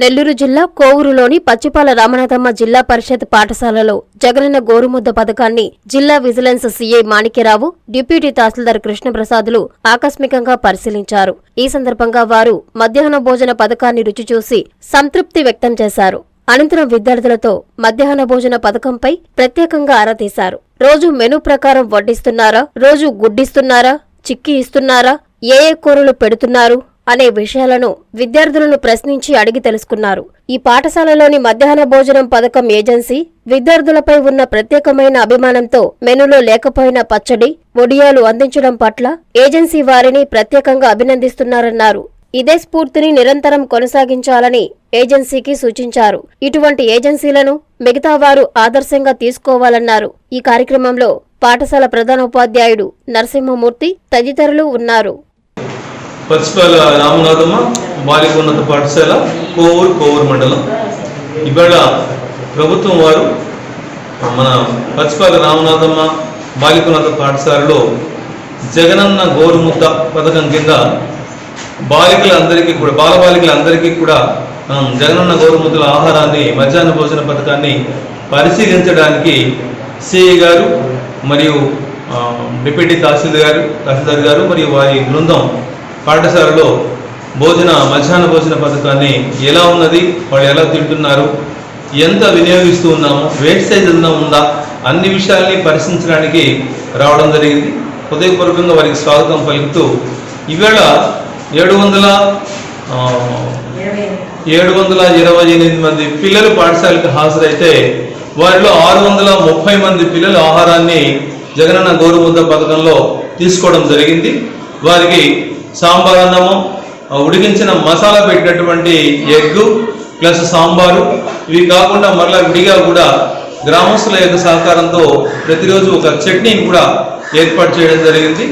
నెల్లూరు జిల్లా కోవూరులోని పచ్చిపాల రామనాథమ్మ జిల్లా పరిషత్ పాఠశాలలో జగనన్న గోరుముద్ద పథకాన్ని జిల్లా vigilance CI Manikyarao deputy tahsildar కృష్ణప్రసాదులు ఆకస్మికంగా పరిశీలించారు. ఈ సందర్భంగా వారు మధ్యాహ్న భోజన పథకాన్ని రుచి చూసి సంతృప్తి వ్యక్తం చేశారు. అనంతరం విద్యార్థులతో మధ్యాహ్న భోజన పథకంపై ప్రత్యేకంగా ఆరా తీశారు. రోజు మెను ప్రకారం వడ్డిస్తున్నారా? రోజు గుడ్డిస్తున్నారా? చిక్కి ఇస్తున్నారా? ఏ ఏ కూరలు పెడుతున్నారు? అనే విషయాలను విద్యార్థులను ప్రశ్నించి అడిగి తెలుసుకున్నారు. ఈ పాఠశాలలోని మధ్యాహ్న భోజనం పథకం ఏజెన్సీ విద్యార్థులపై ఉన్న ప్రత్యేకమైన అభిమానంతో మెనూలో లేకపోయిన పచ్చడి ఒడియాలు అందించడం పట్ల ఏజెన్సీ వారిని ప్రత్యేకంగా అభినందిస్తున్నారన్నారు. ఇదే స్ఫూర్తిని నిరంతరం కొనసాగించాలని ఏజెన్సీకి సూచించారు. ఇటువంటి ఏజెన్సీలను మిగతా వారు ఆదర్శంగా తీసుకోవాలన్నారు. ఈ కార్యక్రమంలో పాఠశాల ప్రధానోపాధ్యాయుడు నరసింహమూర్తి తదితరులు ఉన్నారు. పచ్చిపాల రామనాథమ్మ బాలికోన్నత పాఠశాల కోవూరు కోవూరు మండలం. ఇవాళ ప్రభుత్వం వారు మన పచ్చిపాల రామనాథమ్మ బాలికోన్నత పాఠశాలలో జగనన్న గోరుముద్ద పథకం కింద బాలికలందరికీ కూడా బాలబాలికలందరికీ కూడా మనం జగనన్న గోరుముద్దల ఆహారాన్ని మధ్యాహ్న భోజన పథకాన్ని పరిశీలించడానికి సిఐ గారు మరియు డిప్యూటీ తహసీల్దార్ గారు తహసీల్దార్ గారు మరియు వారి బృందం పాఠశాలలో భోజన మధ్యాహ్న భోజన పథకాన్ని ఎలా ఉన్నది వాళ్ళు ఎలా తింటున్నారు ఎంత వినియోగిస్తూ ఉన్నాము సైజ్ ఏదైనా ఉందా అన్ని విషయాల్ని పరిశీలించడానికి రావడం జరిగింది. హృదయపూర్వకంగా వారికి స్వాగతం పలుకుతూ ఈవేళ ఏడు వందల ఏడు వందల ఇరవై ఎనిమిది మంది పిల్లలు పాఠశాలకు హాజరైతే వారిలో ఆరు వందల ముప్పై మంది పిల్లలు ఆహారాన్ని జగనన్న గోరుముద్ద పథకంలో తీసుకోవడం జరిగింది. వారికి సాంబార్ అన్నము ఉడికించిన మసాలా పెట్టినటువంటి ఎగ్ ప్లస్ సాంబారు. ఇవి కాకుండా మరలా విడిగా కూడా గ్రామస్తుల యొక్క సహకారంతో ప్రతిరోజు ఒక చట్నీని కూడా ఏర్పాటు చేయడం జరిగింది.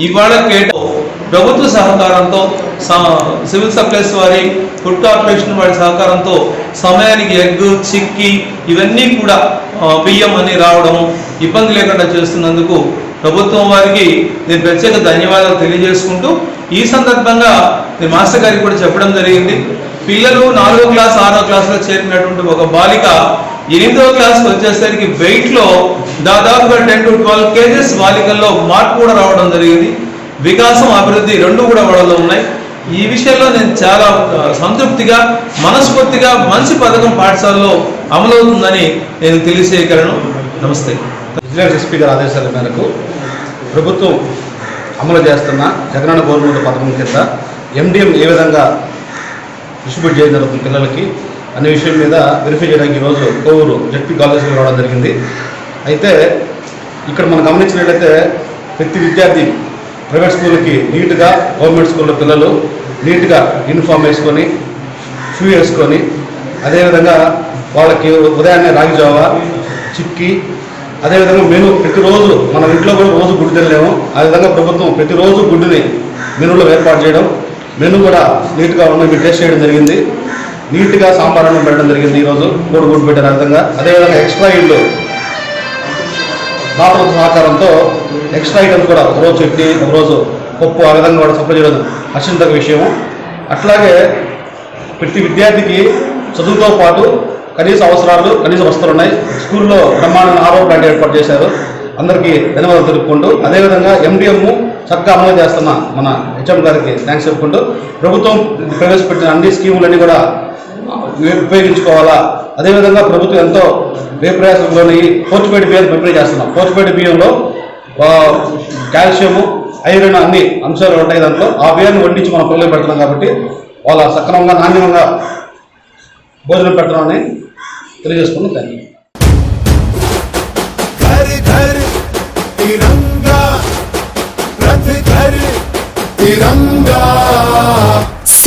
ఇవాళ కేట ప్రభుత్వ సహకారంతో సా- సివిల్ సప్లైస్ వారి ఫుడ్ కార్పొరేషన్ వారి సహకారంతో సమయానికి ఎగ్ చిక్కి ఇవన్నీ కూడా బియ్యం అని రావడం ఇబ్బంది లేకుండా చేస్తున్నందుకు ప్రభుత్వం వారికి నేను ప్రత్యేక ధన్యవాదాలు తెలియజేసుకుంటూ ఈ సందర్భంగా నేను మాస్టర్ గారికి కూడా చెప్పడం జరిగింది. పిల్లలు నాలుగో క్లాస్ ఆరో క్లాస్లో చేరినటువంటి ఒక బాలిక ఎనిమిదో క్లాస్కి వచ్చేసరికి వెయిట్లో దాదాపుగా టెన్ టు ట్వెల్వ్ కేజెస్ బాలికల్లో మార్పు కూడా రావడం జరిగింది. వికాసం అభివృద్ధి రెండు కూడా వాళ్ళలో ఉన్నాయి. ఈ విషయంలో నేను చాలా సంతృప్తిగా మనస్ఫూర్తిగా మంచి పథకం పాఠశాలలో అమలవుతుందని నేను తెలియజేయగలను. నమస్తే. విజిలెన్స్ ఎస్పీ గారి ఆదేశాల మేరకు ప్రభుత్వం అమలు చేస్తున్న జగనన్న గవర్నమెంట్ పథకం కింద ఎండిఎం ఏ విధంగా డిస్ట్రిబ్యూట్ చేయడం జరుగుతుంది పిల్లలకి అనే విషయం మీద వెరిఫై చేయడానికి ఈరోజు కోవూరు జడ్పీ కాలేజీకి రావడం జరిగింది. అయితే ఇక్కడ మనం గమనించినట్లయితే ప్రతి విద్యార్థి ప్రైవేట్ స్కూల్కి నీట్గా గవర్నమెంట్ స్కూల్లో పిల్లలు నీట్గా యూనిఫామ్ వేసుకొని షూ వేసుకొని అదేవిధంగా వాళ్ళకి ఉదయాన్నే రాగి జావా చిక్కి అదేవిధంగా మెను ప్రతిరోజు మన ఇంట్లో కూడా రోజు గుడ్డు తినలేము. ఆ విధంగా ప్రభుత్వం ప్రతిరోజు గుడ్డుని మెనూలో ఏర్పాటు చేయడం మెను కూడా నీట్గా ఉన్న మీరు టేస్ట్ చేయడం జరిగింది. నీట్గా సాంబార్ అన్నం పెట్టడం జరిగింది ఈరోజు కోడి గుడ్డు పెట్టారు ఆ విధంగా. అదేవిధంగా ఎక్స్ట్రా ఇల్లు దాతల సహకారంతో ఎక్స్ట్రా ఐటమ్స్ కూడా ఒకరోజు చట్నీ ఒకరోజు పప్పు ఆ విధంగా కూడా సప్లై చేయడం అత్యంత విషయము. అట్లాగే ప్రతి విద్యార్థికి చదువుతో పాటు కనీస అవసరాలు కనీస వస్తువులు ఉన్నాయి. స్కూల్లో బ్రహ్మాండ ఆరో ప్లాంట్ ఏర్పాటు చేశారు. అందరికీ ధన్యవాదాలు తెలుపుకుంటూ అదేవిధంగా ఎండిఎం చక్కగా అమలు చేస్తున్న మన హెచ్ఎం గారికి థ్యాంక్స్ చెప్పుకుంటూ ప్రభుత్వం ప్రవేశపెట్టిన అన్ని స్కీములన్నీ కూడా ఉపయోగించుకోవాలా? అదేవిధంగా ప్రభుత్వం ఎంతో వ్యయప్రయాసంలోని పోర్చుపేట బియ్యం ప్రిపేర్ చేస్తున్నాం. పోర్చుపేట బియ్యంలో కాల్షియము ఐరన్ అన్ని అంశాలు ఉంటాయి దాంట్లో. ఆ బియ్యాన్ని వండించి మనం పిల్లలు పెడుతున్నాం కాబట్టి వాళ్ళ సక్రమంగా నాణ్యంగా భోజనం పెట్టడామని తెలియజేసుకుని థ్యాంక్ యూ घर घर तिरंगा रथ घर तिरंगा